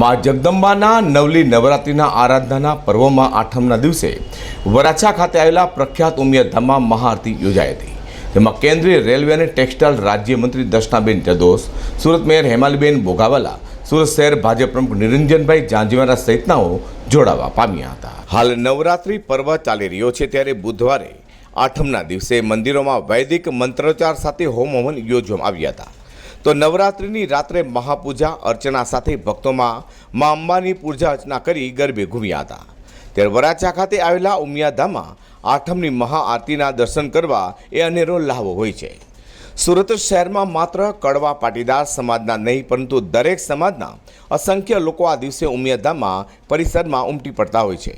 માં જગદંબાના નવલી નવરાત્રિના આરાધનાના પર્વમાં આઠમના દિવસે વરાછા ખાતે આવેલા પ્રખ્યાત ઉમિયાધામમાં મહાઆરતી યોજાઈ હતી. તેમાં કેન્દ્રીય રેલવે અને ટેક્સટાઇલ રાજ્યમંત્રી દર્શનાબેન જદોસ, સુરત મેયર હેમાલીબેન બોગાવાલા સુરત શહેર ભાજપ પ્રમુખ નિરંજનભાઈ જાંજવારા સહિતનાઓ જોડાવા પામ્યા હતા. હાલ નવરાત્રિ પર્વ ચાલી રહ્યો છે ત્યારે બુધવારે આઠમના દિવસે મંદિરોમાં વૈદિક મંત્રોચ્ચાર સાથે હોમ હવન યોજવામાં આવ્યા હતા. તો નવરાત્રિની રાત્રે મહાપૂજા અર્ચના સાથે ભક્તોમાં મા અંબાની પૂજા અર્ચના કરી ગરબે ઘૂમ્યા હતા. ત્યારે વરાછા ખાતે આવેલા ઉમિયાધામમાં આઠમની મહાઆરતીના દર્શન કરવા એ અનેરો લાહવો હોય છે. સુરત શહેરમાં માત્ર કડવા પાટીદાર સમાજના નહીં, પરંતુ દરેક સમાજના અસંખ્ય લોકો આ દિવસે ઉમિયાધામમાં પરિસરમાં ઉમટી પડતા હોય છે.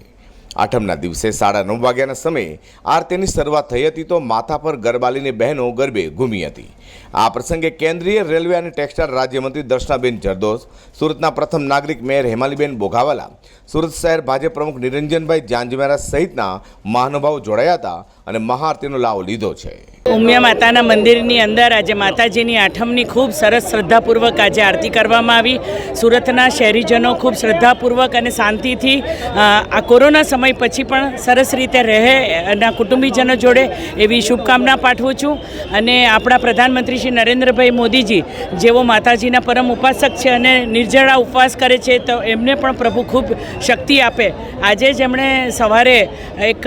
આઠમના દિવસે સાડા નવ વાગ્યાના સમયે આરતીની શરૂઆત થઈ હતી તો માથા પર ગરબાલીની બહેનો ગરબે ઘૂમી હતી. આ પ્રસંગે કેન્દ્રીય રેલવે અને ટેક્સટાઇલ રાજ્યમંત્રી દર્શનાબેન જરદોસ, સુરતના પ્રથમ નાગરિક મેયર હેમાલીબેન બોઘાવાલા, સુરત શહેર ભાજપ પ્રમુખ નિરંજનભાઈ જાંજમેરા સહિતના મહાનુભાવો જોડાયા હતા અને મહાઆરતીનો લાવો લીધો છે. ઉમિયા માતાના મંદિરની અંદર આજે માતાજીની આઠમની ખૂબ સરસ શ્રદ્ધાપૂર્વક આજે આરતી કરવામાં આવી. સુરતના શહેરીજનો ખૂબ શ્રદ્ધાપૂર્વક અને શાંતિથી આ કોરોના સમય પછી પણ સરસ રીતે રહે એના કુટુંબીજનો જોડે એવી શુભકામના પાઠવું છું. અને આપણા પ્રધાનમંત્રી શ્રી નરેન્દ્રભાઈ મોદીજી જેઓ માતાજીના પરમ ઉપાસક છે અને નિર્જળા ઉપવાસ કરે છે તો એમને પણ પ્રભુ ખૂબ શક્તિ આપે. આજે જ એમણે સવારે એક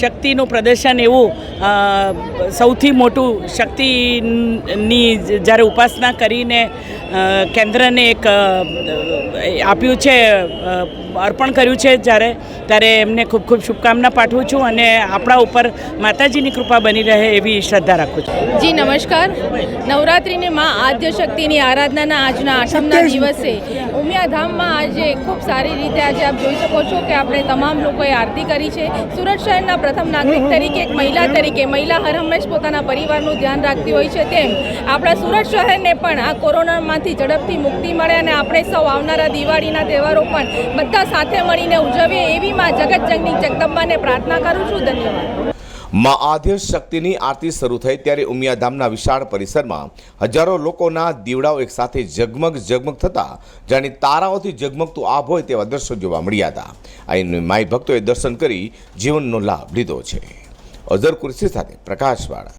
શક્તિનું પ્રદર્શન એવું અ, સૌથી મોટું શક્તિની જ્યારે ઉપાસના કરીને કેન્દ્રને એક આપ્યું છે અર્પણ કર્યું છે જ્યારે ત્યારે એમને ખૂબ ખૂબ શુભકામના પાઠવું છું અને આપણા ઉપર માતાજીની કૃપા બની રહે એવી શ્રદ્ધા રાખું છું. જી નમસ્કાર. નવરાત્રિની માં આદ્ય શક્તિની આરાધનાના આજના આઠમના દિવસે ઉમિયાધામમાં આજે ખૂબ સારી રીતે આજે આપ જોઈ શકો છો કે આપણે તમામ લોકોએ આરતી કરી છે. સુરત શહેરના પ્રથમ નાગરિક તરીકે એક મહિલા તરીકે મહિલા હર હંમેશ પોતાના પરિવારનું ધ્યાન રાખતી હોય છે તેમ આપણા સુરત શહેરને પણ આ કોરોનામાંથી ઝડપથી મુક્તિ મળે અને આપણે સૌ આવનારા દિવાળીના તહેવારો પણ બધા સાથે મળીને ઉજવીએ એવી માં જગતજંગની જગદંબાને પ્રાર્થના કરું છું. ધન્યવાદ. માં આદ્ય શક્તિની આરતી શરૂ થઈ ત્યારે ઉમિયાધામના વિશાળ પરિસરમાં હજારો લોકોના દીવડાઓ એક સાથે ઝગમગ ઝગમગ થતા જાણે તારાઓથી ઝગમગતું આભ હોય તેવા દર્શન જોવા મળ્યા હતા. અહીં માઈ ભક્તોએ દર્શન કરી જીવનનો લાભ લીધો છે. અઝર કુરશી સાથે પ્રકાશવાળા